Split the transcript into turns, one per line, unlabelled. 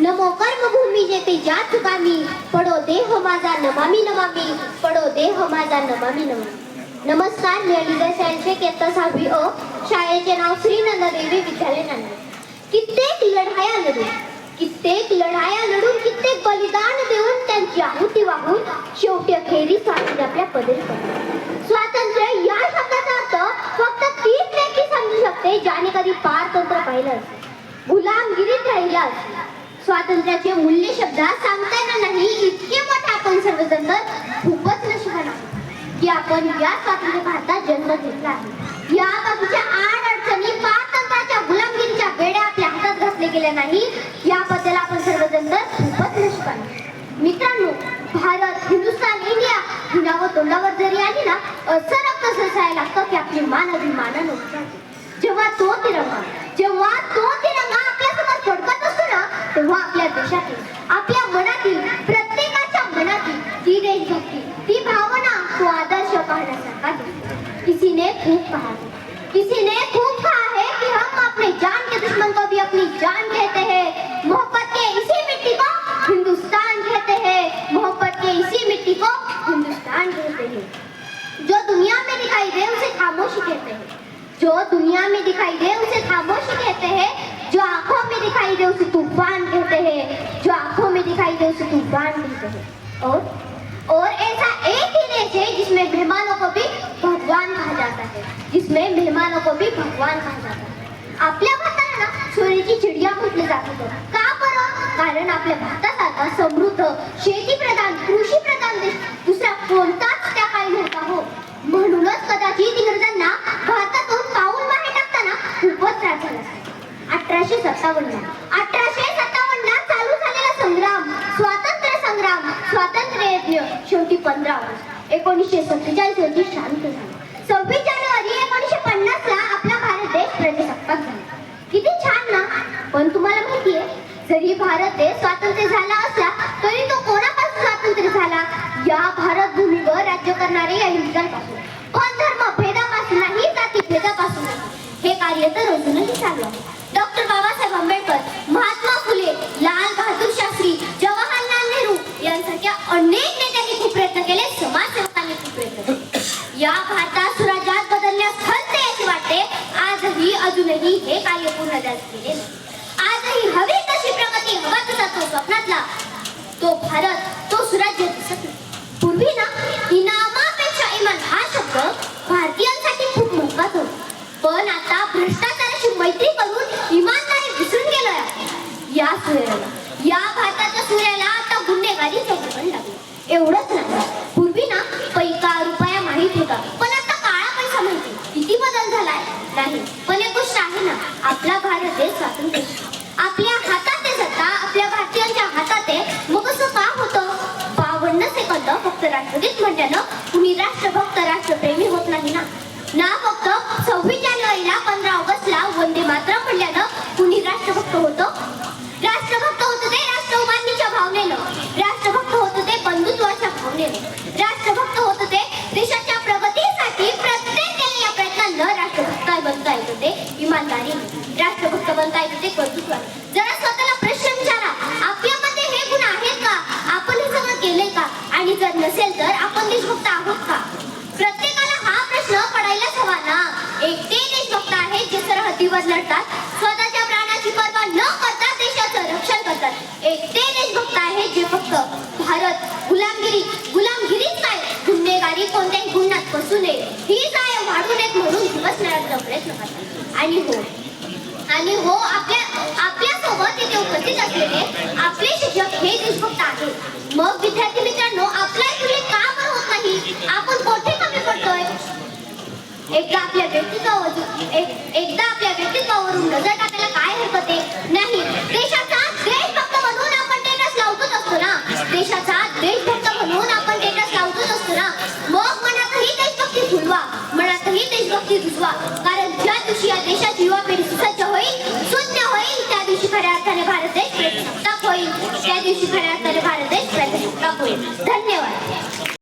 नमो कर्मभूमी जेथे ज्या चुकामी पडो देह माझा नमामी नमामी पडो देह माझा नमामी नमामी. नमस्कार मी अलिदा शाळेचे इयत्ता सहावी अ शाळेचे नाव श्री नंदादेवी विद्यालय नांदेड. कित्येक लढाया लढून कित्येक लढाया लढून कित्येक बलिदान देऊन त्यांची आहुती वाहून शेवटी अखेरी स्वातंत्र्य आपल्या पदरी पडले. स्वातंत्र्य या शब्दाचा अर्थ फक्त तीच व्यक्ती समजू शकते ज्याने कधी पारतंत्र पाहिलं असेल. गुलामगिरीत राहिला असेल. स्वातंत्र्याचे मूल्य शब्दात सांगता येणार नाही. इतके मोठे आपण सर्वजण तर खूपच नशिबान आहोत की आपण या स्वातंत्र्य भारतात जन्म घेतला आहे. या बाजूच्या आठ अडचणी पारतंत्र्याच्या गुलामगिरीच्या बेड्या आपल्या हातात घासले गेल्या नाही. याबद्दल आपण सर्वजण तर खूपच नशिबान मित्रांनो भारत हिंदुस्थान इंडिया ही नावं तोंडावर जरी आली ना असं रक्त ससायला लागतं की आपली मान अभिमानानं जेव्हा तो तिरंगा ती भावना तो आदर्श पाहण्यासारखा किसी ने खूप कहा किसी ने खूप कहा है कि हम अपने जान के दुश्मन को भी अपनी जान कहते हैं। मोहब्बत के इसी मिट्टी को हिंदुस्तान कहते हैं। मोहब्बत के इसी मिट्टी को हिंदुस्तान कहते हैं। जो दुनिया में दिखाई दे, उसे खामोशी कहते हैं। जो दुनिया में दिखाई दे, उसे खामोशी कहते हैं। जो आँखों में दिखाई दे, उसे तूफ़ान कहते हैं। जो आँखों में दिखाई दे, उसे तूफ़ान कहते हैं। और ही है जिसमें मेहमानों को भी भगवान कहा जाता है। जिसमें मेहमानों को भी भगवान कहा जाता है। आपल्या भारताला ना सोन्याची चिडिया म्हटलं जात होतं. का बरं? कारण आपल्या भारतासारखा समृद्ध शेती प्रधान कृषी प्रधान देश दुसरा कोणताच त्या काळी नव्हता हो. म्हणूनच कदाचित इंग्रजांना भारतातून पाऊल बाहेर टाकताना खूपच त्रास झाला. अठराशे सत्तावन्न अठरा एकोणीसशे सत्तेचाळीस रोजी शांत झाला. सव्वीस जानेवारी एकोणीसशे पन्नास ला आपला भारत देश प्रजासत्ताक झाला. किती छान ना? पण तुम्हाला माहितीये जरी भारत देश स्वातंत्र्य झाला असला तरी तो कोणापासून स्वातंत्र्य झाला? या भारत भूमीवर राज्य करणारे या इंग्रजांपासून पण धर्म भेदापासून नाही जाती भेदापासून नाही. हे कार्य तर अजूनही चालू आहे. अजूनही हे कार्य पूर्ण केले आजही हवी तशी प्रगती हवा तसा तो स्वप्नातला. तो भारत तो सुराज्य दिसत नाही. पूर्वी ना इनामापेक्षा इमान हा शब्द भारतीयांसाठी खूप मोठा होता. पण आता भ्रष्टाचाराशी मैत्री करून इमानदारी विसरून गेलोय या सूर्याला या भारताच्या सूर्याला आता गुन्हेगारी चौकटण लागली. एवढंच नाही पूर्वी ना पैका रुपया माहीत होता पण आता काळा पैसा माहिती किती बदल झालाय नाही पण एक गोष्ट आहे ना आपला स्वातंत्र्य. आपल्या हातात आहे सत्ता आपल्या भारतीयांच्या हातात आहे मग असं का होतं? बावन्न सेकंद फक्त राष्ट्रगीत म्हणल्यानं कुणी राष्ट्रभक्त राष्ट्रप्रेमी होत नाही ना ना फक्त सव्वीस जानेवारीला पंधरा ऑगस्टला वंदे मातरम म्हणल्यानं कुणी राष्ट्रभक्त होतं राष्ट्रभक्त होतं ते राष्ट्र उभारणीच्या भावनेनं राष्ट्रभक्त होतं ते बंधुत्वाच्या भावनेनं राष्ट्रभक्त होतं ते देशाच्या प्रगतीसाठी प्रत्येक केलेल्या प्रयत्नांना राष्ट्रभक्त बनता येतं ते इमानदारीने राष्ट्रभक्त बनता येते ते कर्तृत्वाने जरा स्वतःला प्रश्न विचारा आपल्यामध्ये हे गुण आहेत का? आपण हे सगळं केले का? आणि जर नसेल तर आपण देशभक्त आहोत का? प्रत्येकाला हा प्रश्न पडायलाच हवा ना. एक ते देशभक्त आहेत जे सरहद्दीवर लढतात. स्वतःच्या प्राणाची पर्वा न करता देशाचं रक्षण करतात. एक ते देशभक्त आहेत जे फक्त भारत गुलामगिरी गुलामगिरीच काय गुन्हेगारी कोणत्याही गुन्ह्यात बसून प्रयत्न करतात आणि हो. आणि हो आपल्या आपल्यासोबत इथे उपस्थित असलेले आपले शिक्षक हे देशभक्त आहेत. मग विद्यार्थी मित्रांनो आपला तुम्ही का बरं होत नाही? आपण कोठे कमी पडतोय? एकदा आपल्या व्यक्तित्वावर एक एकदा खऱ्या अर्थाने भारत देश प्रजासत्ताक होईल. त्या दिवशी खऱ्या अर्थाने भारत देश प्रजासत्ताक होईल. धन्यवाद.